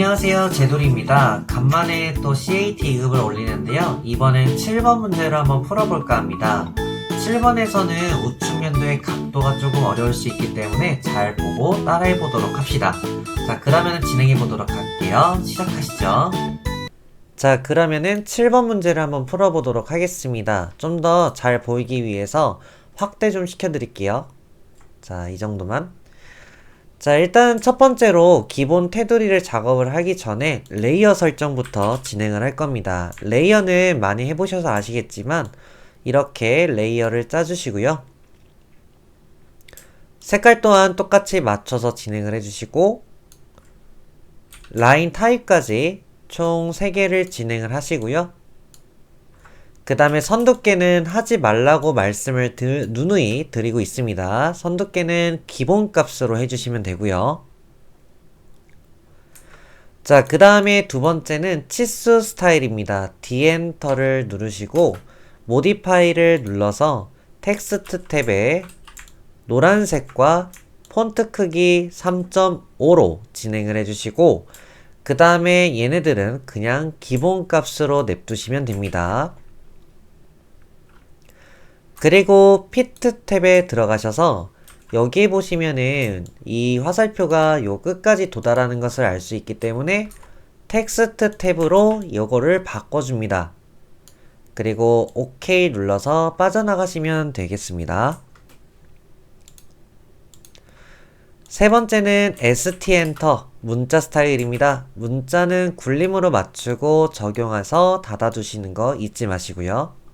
안녕하세요. 제돌입니다. 간만에 또 CAT 2급을 올리는데요. 이번엔 7번 문제를 한번 풀어볼까 합니다. 7번에서는 우측 면도의 각도가 조금 어려울 수 있기 때문에 잘 보고 따라해 보도록 합시다. 자 그러면 진행해 보도록 할게요. 시작하시죠. 자 그러면은 7번 문제를 한번 풀어보도록 하겠습니다. 좀 더 잘 보이기 위해서 확대 좀 시켜드릴게요. 자 이 정도만 자, 일단 첫 번째로 기본 테두리를 작업을 하기 전에 레이어 설정부터 진행을 할 겁니다. 레이어는 많이 해보셔서 아시겠지만 이렇게 레이어를 짜주시고요. 색깔 또한 똑같이 맞춰서 진행을 해주시고 라인 타입까지 총 3개를 진행을 하시고요. 그 다음에 선두께는 하지 말라고 말씀을 드, 누누이 드리고 있습니다. 선두께는 기본값으로 해주시면 되고요. 자, 그 다음에 두 번째는 치수 스타일입니다. 디엔터를 누르시고 모디파이를 눌러서 텍스트 탭에 노란색과 폰트 크기 3.5로 진행을 해주시고 그 다음에 얘네들은 그냥 기본값으로 냅두시면 됩니다. 그리고 피트 탭에 들어가셔서 여기에 보시면은 이 화살표가 요 끝까지 도달하는 것을 알 수 있기 때문에 텍스트 탭으로 요거를 바꿔줍니다. 그리고 OK 눌러서 빠져나가시면 되겠습니다. 세 번째는 ST 엔터 문자 스타일입니다. 문자는 굴림으로 맞추고 적용해서 닫아두시는 거 잊지 마시고요.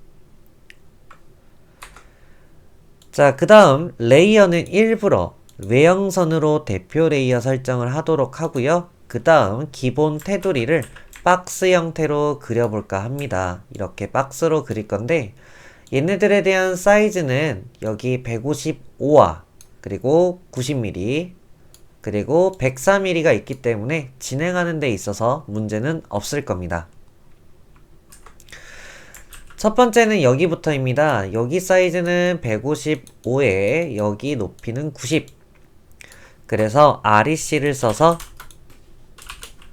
자, 그 다음 레이어는 일부러 외형선으로 대표 레이어 설정을 하도록 하고요. 그 다음 기본 테두리를 박스 형태로 그려볼까 합니다. 이렇게 박스로 그릴 건데 얘네들에 대한 사이즈는 여기 155와 그리고 90mm 그리고 104mm가 있기 때문에 진행하는 데 있어서 문제는 없을 겁니다. 첫 번째는 여기부터입니다. 여기 사이즈는 155에 여기 높이는 90. 그래서 REC를 써서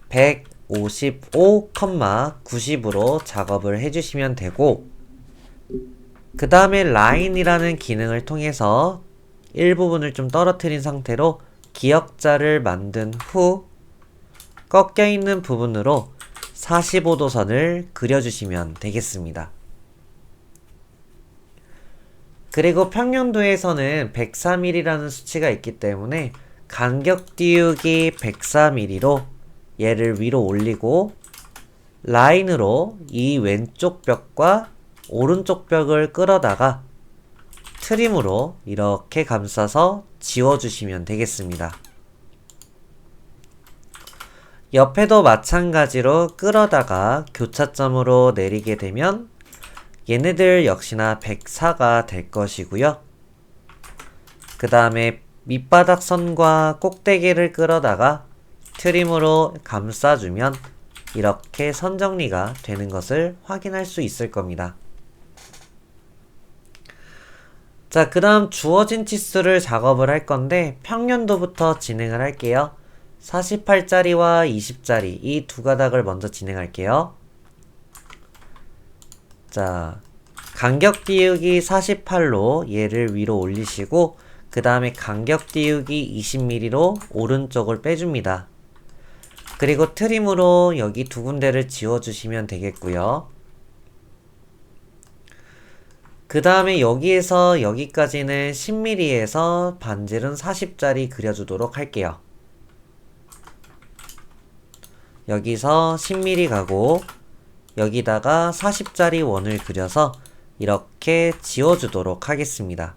155,90으로 작업을 해주시면 되고 그 다음에 라인이라는 기능을 통해서 일부분을 좀 떨어뜨린 상태로 기역자를 만든 후 꺾여 있는 부분으로 45도 선을 그려주시면 되겠습니다. 그리고 평년도에서는 104mm라는 수치가 있기 때문에 간격 띄우기 104mm로 얘를 위로 올리고 라인으로 이 왼쪽 벽과 오른쪽 벽을 끌어다가 트림으로 이렇게 감싸서 지워주시면 되겠습니다. 옆에도 마찬가지로 끌어다가 교차점으로 내리게 되면 얘네들 역시나 104가 될 것이고요. 그 다음에 밑바닥 선과 꼭대기를 끌어다가 트림으로 감싸주면 이렇게 선 정리가 되는 것을 확인할 수 있을 겁니다. 자, 그 다음 주어진 치수를 작업을 할 건데 평년도부터 진행을 할게요. 48짜리와 20짜리 이 두 가닥을 먼저 진행할게요. 자, 간격 띄우기 48로 얘를 위로 올리시고 그 다음에 간격 띄우기 20mm로 오른쪽을 빼줍니다. 그리고 트림으로 여기 두 군데를 지워주시면 되겠고요. 그 다음에 여기에서 여기까지는 10mm에서 반질은 40짜리 그려주도록 할게요. 여기서 10mm 가고 여기다가 40짜리 원을 그려서 이렇게 지워주도록 하겠습니다.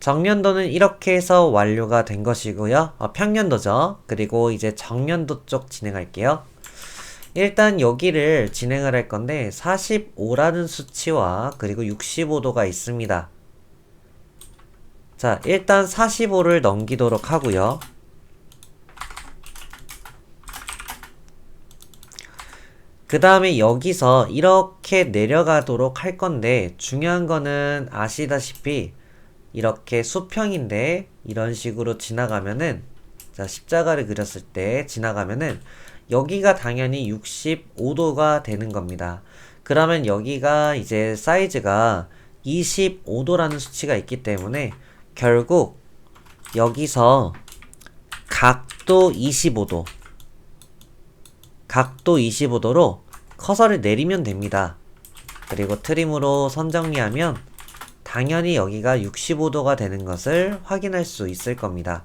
정년도는 이렇게 해서 완료가 된 것이고요. 어, 평년도죠. 그리고 이제 정년도 쪽 진행할게요. 일단 여기를 진행을 할 건데 45라는 수치와 그리고 65도가 있습니다. 자, 일단 45를 넘기도록 하고요. 그 다음에 여기서 이렇게 내려가도록 할 건데 중요한 거는 아시다시피 이렇게 수평인데 이런 식으로 지나가면은 자, 십자가를 그렸을 때 지나가면은 여기가 당연히 65도가 되는 겁니다. 그러면 여기가 이제 사이즈가 25도라는 수치가 있기 때문에 결국 여기서 각도 25도 각도 25도로 커서를 내리면 됩니다. 그리고 트림으로 선정리하면 당연히 여기가 65도가 되는 것을 확인할 수 있을 겁니다.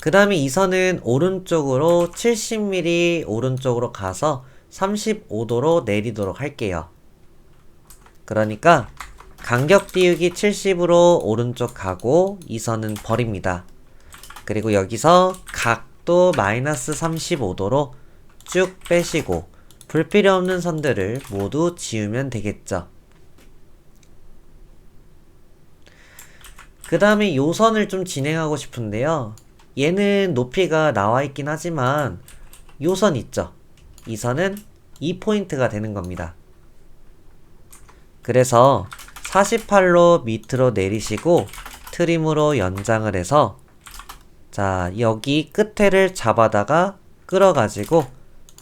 그 다음에 이 선은 오른쪽으로 70mm 오른쪽으로 가서 35도로 내리도록 할게요. 그러니까 간격 띄우기 70으로 오른쪽 가고 이 선은 버립니다. 그리고 여기서 각 도 마이너스 35도로 쭉 빼시고 불필요 없는 선들을 모두 지우면 되겠죠. 그 다음에 요 선을 좀 진행하고 싶은데요. 얘는 높이가 나와 있긴 하지만 요선 있죠. 이 선은 2포인트가 되는 겁니다. 그래서 48로 밑으로 내리시고 트림으로 연장을 해서 자 여기 끝에를 잡아다가 끌어가지고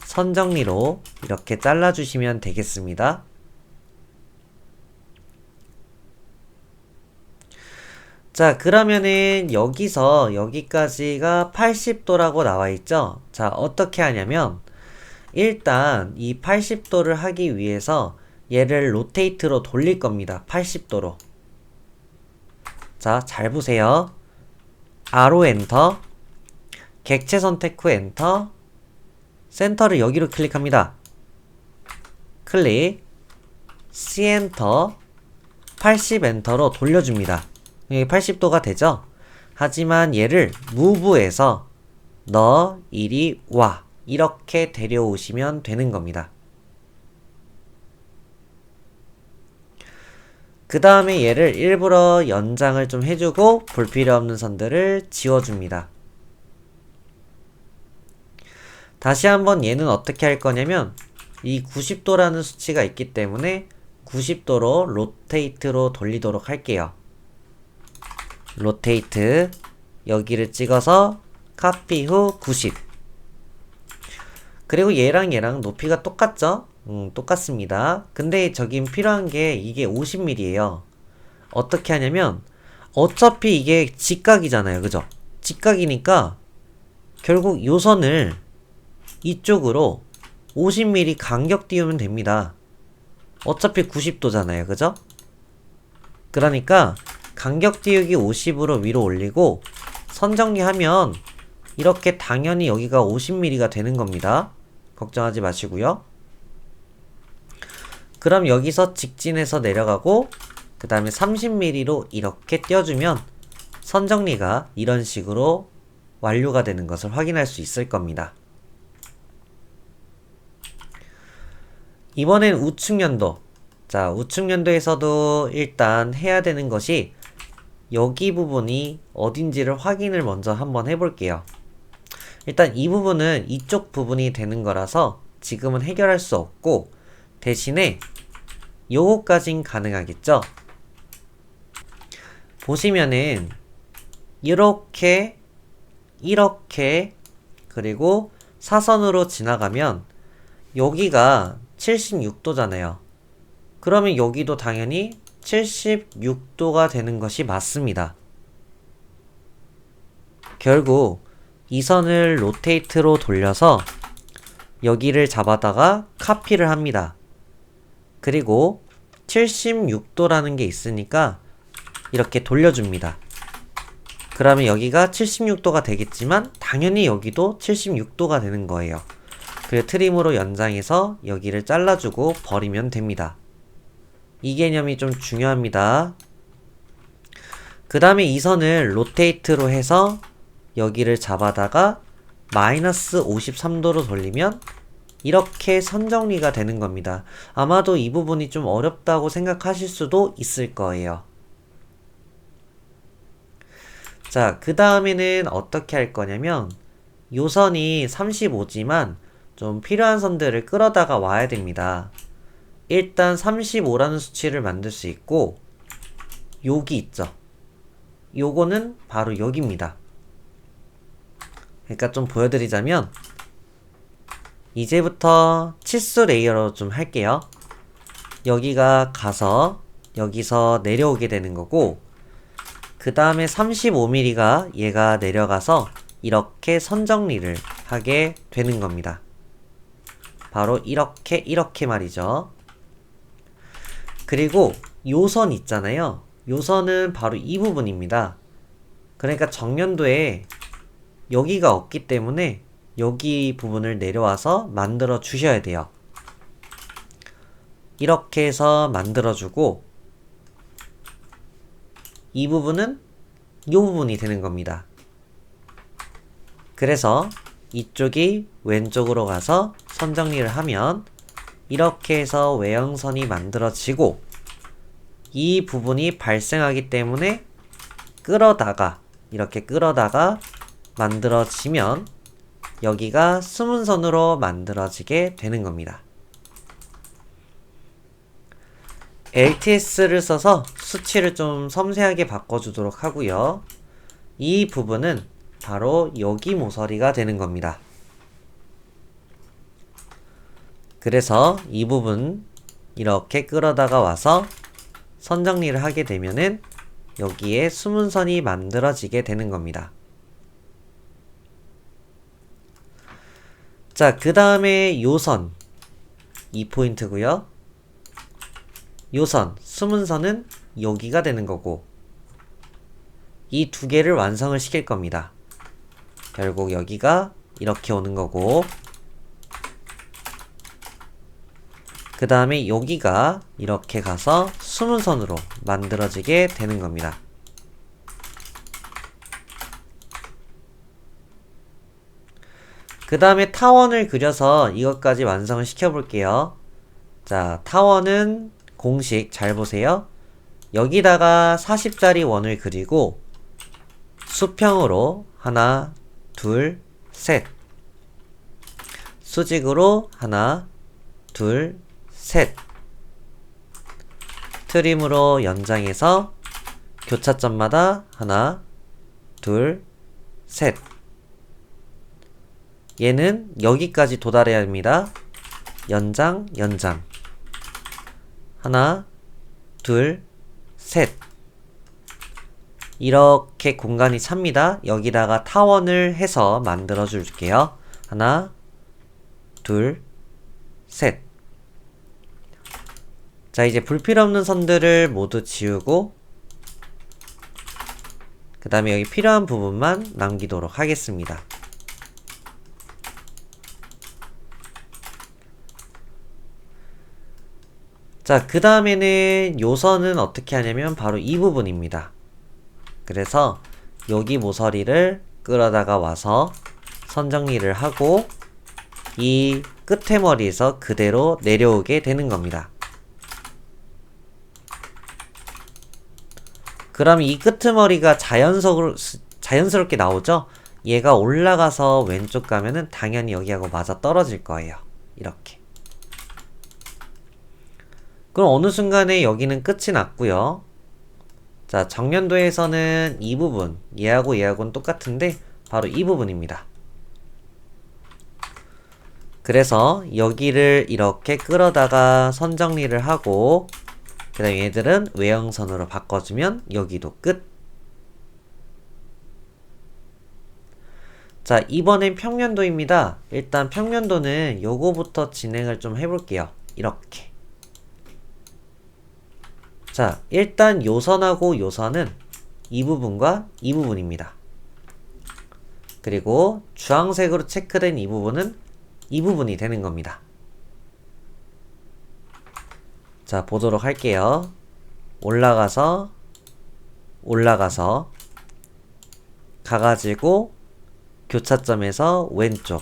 선정리로 이렇게 잘라주시면 되겠습니다. 자, 그러면은 여기서 여기까지가 80도라고 나와 있죠? 자, 어떻게 하냐면 일단 이 80도를 하기 위해서 얘를 로테이트로 돌릴 겁니다. 80도로. 자, 잘 보세요. 아로 엔터. 객체 선택 후 엔터. 센터를 여기로 클릭합니다. 클릭. C 엔터. 80 엔터로 돌려줍니다. 이게 80도가 되죠? 하지만 얘를 무브에서 너 이리 와 이렇게 데려오시면 되는 겁니다. 그 다음에 얘를 일부러 연장을 좀 해주고 불필요 없는 선들을 지워줍니다. 다시 한번 얘는 어떻게 할 거냐면 이 90도라는 수치가 있기 때문에 90도로 로테이트로 돌리도록 할게요. 로테이트 여기를 찍어서 카피 후 90 그리고 얘랑 얘랑 높이가 똑같죠? 음, 똑같습니다. 근데 저긴 필요한 게 이게 50mm예요. 어떻게 하냐면 어차피 이게 직각이잖아요. 그죠? 직각이니까 결국 요 선을 이쪽으로 50mm 간격 띄우면 됩니다. 어차피 90도잖아요. 그죠? 그러니까 간격 띄우기 50으로 위로 올리고 선 정리하면 이렇게 당연히 여기가 50mm가 되는 겁니다. 걱정하지 마시고요. 그럼 여기서 직진해서 내려가고 그 다음에 30mm로 이렇게 띄워주면 선 정리가 이런 식으로 완료가 되는 것을 확인할 수 있을 겁니다. 이번엔 우측 연도. 자, 우측 연도에서도 일단 해야 되는 것이 여기 부분이 어딘지를 확인을 먼저 한번 해볼게요. 일단 이 부분은 이쪽 부분이 되는 거라서 지금은 해결할 수 없고 대신에 요거까진 가능하겠죠? 보시면은 이렇게 이렇게 그리고 사선으로 지나가면 여기가 76도잖아요. 그러면 여기도 당연히 76도가 되는 것이 맞습니다. 결국 이 선을 로테이트로 돌려서 여기를 잡아다가 카피를 합니다. 그리고 76도라는 게 있으니까 이렇게 돌려줍니다. 그러면 여기가 76도가 되겠지만 당연히 여기도 76도가 되는 거예요. 그리고 트림으로 연장해서 여기를 잘라주고 버리면 됩니다. 이 개념이 좀 중요합니다. 그 다음에 이 선을 로테이트로 해서 여기를 잡아다가 마이너스 53도로 돌리면 이렇게 선정리가 되는 겁니다. 아마도 이 부분이 좀 어렵다고 생각하실 수도 있을 거예요. 자, 그 다음에는 어떻게 할 거냐면 요 선이 35지만 좀 필요한 선들을 끌어다가 와야 됩니다. 일단 35라는 수치를 만들 수 있고 여기 있죠. 요거는 바로 여기입니다. 그러니까 좀 보여드리자면 이제부터 치수 레이어로 좀 할게요. 여기가 가서 여기서 내려오게 되는 거고 그 다음에 35mm가 얘가 내려가서 이렇게 선정리를 하게 되는 겁니다. 바로 이렇게 이렇게 말이죠. 그리고 요선 있잖아요. 요선은 바로 이 부분입니다. 그러니까 정년도에 여기가 없기 때문에 여기 부분을 내려와서 만들어 주셔야 돼요. 이렇게 해서 만들어 주고 이 부분은 이 부분이 되는 겁니다. 그래서 이쪽이 왼쪽으로 가서 선 정리를 하면 이렇게 해서 외형선이 만들어지고 이 부분이 발생하기 때문에 끌어다가 이렇게 끌어다가 만들어지면 여기가 수문선으로 만들어지게 되는 겁니다. LTS를 써서 수치를 좀 섬세하게 바꿔주도록 하고요. 이 부분은 바로 여기 모서리가 되는 겁니다. 그래서 이 부분 이렇게 끌어다가 와서 선 정리를 하게 되면은 여기에 수문선이 만들어지게 되는 겁니다. 자, 그 다음에 요선. 이 포인트고요. 요선, 수문선은 여기가 되는 거고 이 두 개를 완성을 시킬 겁니다. 결국 여기가 이렇게 오는 거고 그 다음에 여기가 이렇게 가서 수문선으로 만들어지게 되는 겁니다. 그 다음에 타원을 그려서 이것까지 완성을 시켜볼게요. 자, 타원은 공식 잘 보세요. 여기다가 40짜리 원을 그리고 수평으로 하나, 둘, 셋. 수직으로 하나, 둘, 셋. 트림으로 연장해서 교차점마다 하나, 둘, 셋. 얘는 여기까지 도달해야 합니다. 연장, 연장. 하나, 둘, 셋. 이렇게 공간이 찹니다. 여기다가 타원을 해서 만들어 줄게요. 하나, 둘, 셋. 자, 이제 불필요 없는 선들을 모두 지우고, 그 다음에 여기 필요한 부분만 남기도록 하겠습니다. 자, 그 다음에는 요선은 어떻게 하냐면 바로 이 부분입니다. 그래서 여기 모서리를 끌어다가 와서 선 정리를 하고 이 끝에 머리에서 그대로 내려오게 되는 겁니다. 그럼 이 끄트머리가 자연스럽, 자연스럽게 나오죠? 얘가 올라가서 왼쪽 가면은 당연히 여기하고 맞아 떨어질 거예요. 이렇게. 그럼 어느 순간에 여기는 끝이 났고요. 자, 정년도에서는 이 부분, 얘하고 얘하고는 똑같은데 바로 이 부분입니다. 그래서 여기를 이렇게 끌어다가 선 정리를 하고 그 다음 얘들은 외형선으로 바꿔주면 여기도 끝. 자, 이번엔 평면도입니다. 일단 평면도는 요거부터 진행을 좀 해볼게요. 이렇게. 자, 일단 요선하고 요선은 이 부분과 이 부분입니다. 그리고 주황색으로 체크된 이 부분은 이 부분이 되는 겁니다. 자, 보도록 할게요. 올라가서, 올라가서, 가가지고, 교차점에서 왼쪽.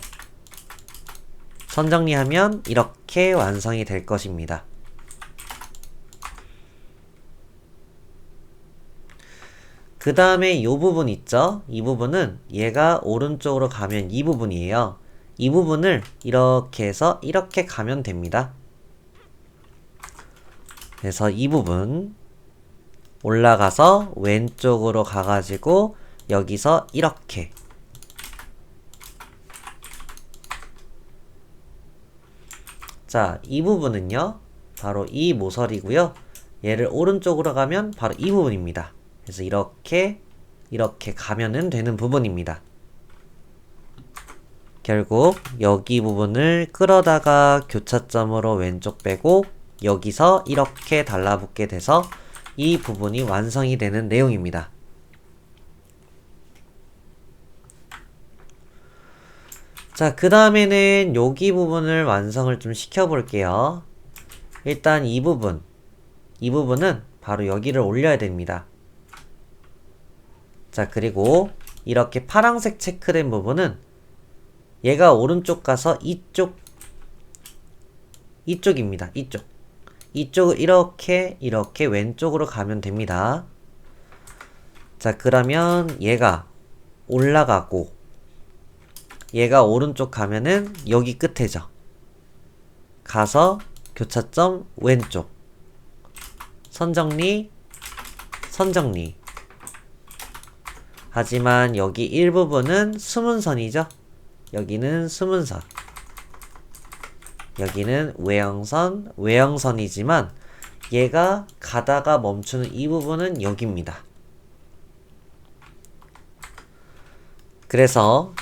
선 정리하면 이렇게 완성이 될 것입니다. 그 다음에 이 부분 있죠? 이 부분은 얘가 오른쪽으로 가면 이 부분이에요. 이 부분을 이렇게 해서 이렇게 가면 됩니다. 그래서 이 부분 올라가서 왼쪽으로 가가지고 여기서 이렇게 자, 이 부분은요. 바로 이 모서리고요. 얘를 오른쪽으로 가면 바로 이 부분입니다. 그래서 이렇게 이렇게 가면은 되는 부분입니다. 결국 여기 부분을 끌어다가 교차점으로 왼쪽 빼고 여기서 이렇게 달라붙게 돼서 이 부분이 완성이 되는 내용입니다. 자, 그 다음에는 여기 부분을 완성을 좀 시켜볼게요. 일단 이 부분, 이 부분은 바로 여기를 올려야 됩니다. 자, 그리고 이렇게 파랑색 체크된 부분은 얘가 오른쪽 가서 이쪽, 이쪽입니다. 이쪽. 이쪽을 이렇게, 이렇게 왼쪽으로 가면 됩니다. 자, 그러면 얘가 올라가고, 얘가 오른쪽 가면은 여기 끝에죠. 가서 교차점 왼쪽. 선정리, 선정리. 하지만 여기 일부분은 수문선이죠. 여기는 수문선. 여기는 외형선, 외형선이지만 얘가 가다가 멈추는 이 부분은 여기입니다. 그래서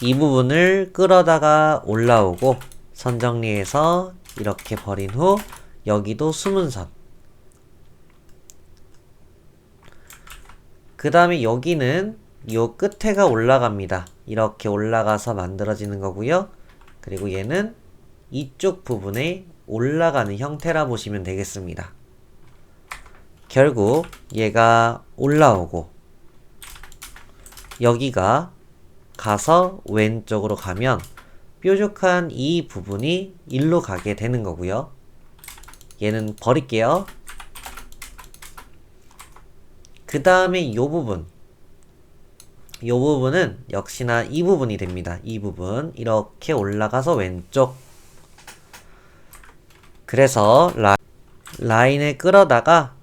이 부분을 끌어다가 올라오고 선정리해서 이렇게 버린 후 여기도 수문선 그 다음에 여기는 요 끝에가 올라갑니다. 이렇게 올라가서 만들어지는 거고요. 그리고 얘는 이쪽 부분에 올라가는 형태라 보시면 되겠습니다. 결국 얘가 올라오고 여기가 가서 왼쪽으로 가면 뾰족한 이 부분이 일로 가게 되는 거고요. 얘는 버릴게요. 그 다음에 이 부분 이 부분은 역시나 이 부분이 됩니다. 이 부분 이렇게 올라가서 왼쪽 그래서 라, 라인을 끌어다가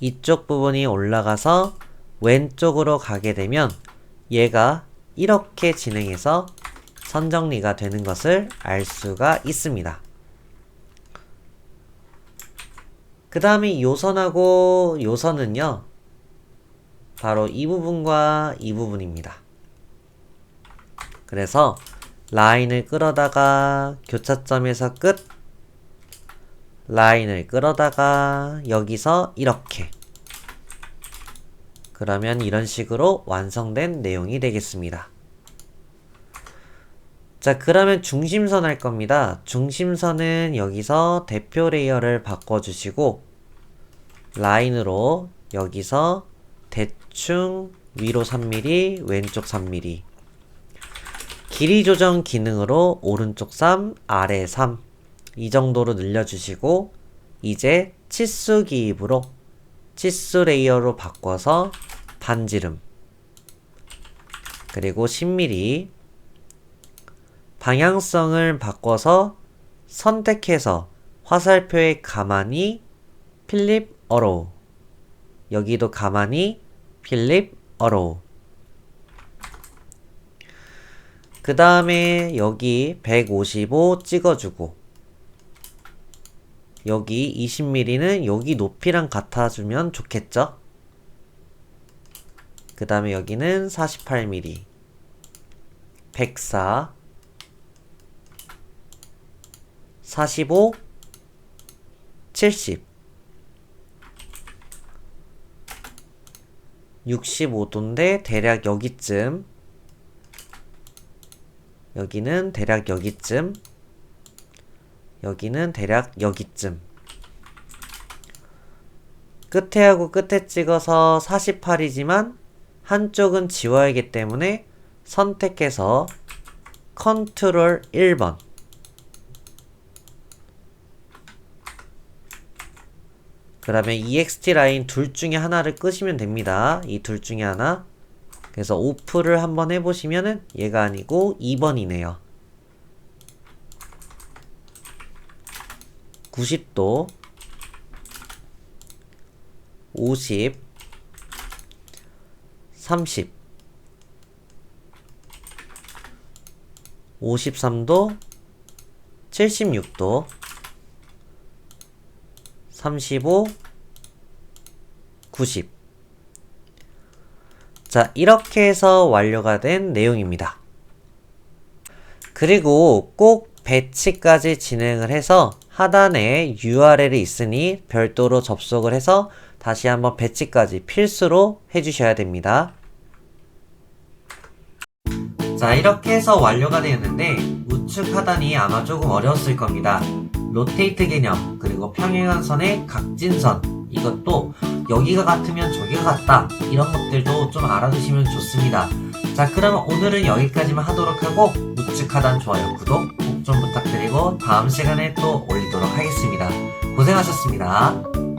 이쪽 부분이 올라가서 왼쪽으로 가게 되면 얘가 이렇게 진행해서 선정리가 되는 것을 알 수가 있습니다. 그 다음에 요선하고 요선은요, 바로 이 부분과 이 부분입니다. 그래서 라인을 끌어다가 교차점에서 끝, 라인을 끌어다가 여기서 이렇게 그러면 이런 식으로 완성된 내용이 되겠습니다. 자, 그러면 중심선 할 겁니다. 중심선은 여기서 대표 레이어를 바꿔주시고, 라인으로 여기서 대 충 위로 3mm, 왼쪽 3mm. 길이 조정 기능으로 오른쪽 3, 아래 3. 이 정도로 늘려주시고, 이제 치수 기입으로 치수 레이어로 바꿔서 반지름 그리고 10mm 방향성을 바꿔서 선택해서 화살표에 가만히 필립 어로우 여기도 가만히 필립 어로우 그 다음에 여기 155 찍어주고 여기 20mm는 여기 높이랑 같아주면 좋겠죠? 그 다음에 여기는 48mm 104 45 70 65도인데 대략 여기쯤. 여기는 대략 여기쯤. 여기는 대략 여기쯤. 끝에 하고 끝에 찍어서 48이지만 한쪽은 지워야하기 때문에 선택해서 컨트롤 1번 그 다음에 ext 라인 둘 중에 하나를 끄시면 됩니다. 이 둘 중에 하나. 그래서 오프를 한번 해보시면은 얘가 아니고 2번이네요. 90도 50, 30, 53도, 76도, 35, 90. 자, 이렇게 해서 완료가 된 내용입니다. 그리고 꼭 배치까지 진행을 해서 하단에 URL이 있으니 별도로 접속을 해서 다시 한번 배치까지 필수로 해주셔야 됩니다. 자, 이렇게 해서 완료가 되었는데 우측 하단이 아마 조금 어려웠을 겁니다. 로테이트 개념, 그리고 평행한 선의 각진선, 이것도 여기가 같으면 저기가 같다. 이런 것들도 좀 알아두시면 좋습니다. 자, 그러면 오늘은 여기까지만 하도록 하고 우측 하단 좋아요, 구독 꼭 좀 부탁드리고 다음 시간에 또 올리도록 하겠습니다. 고생하셨습니다.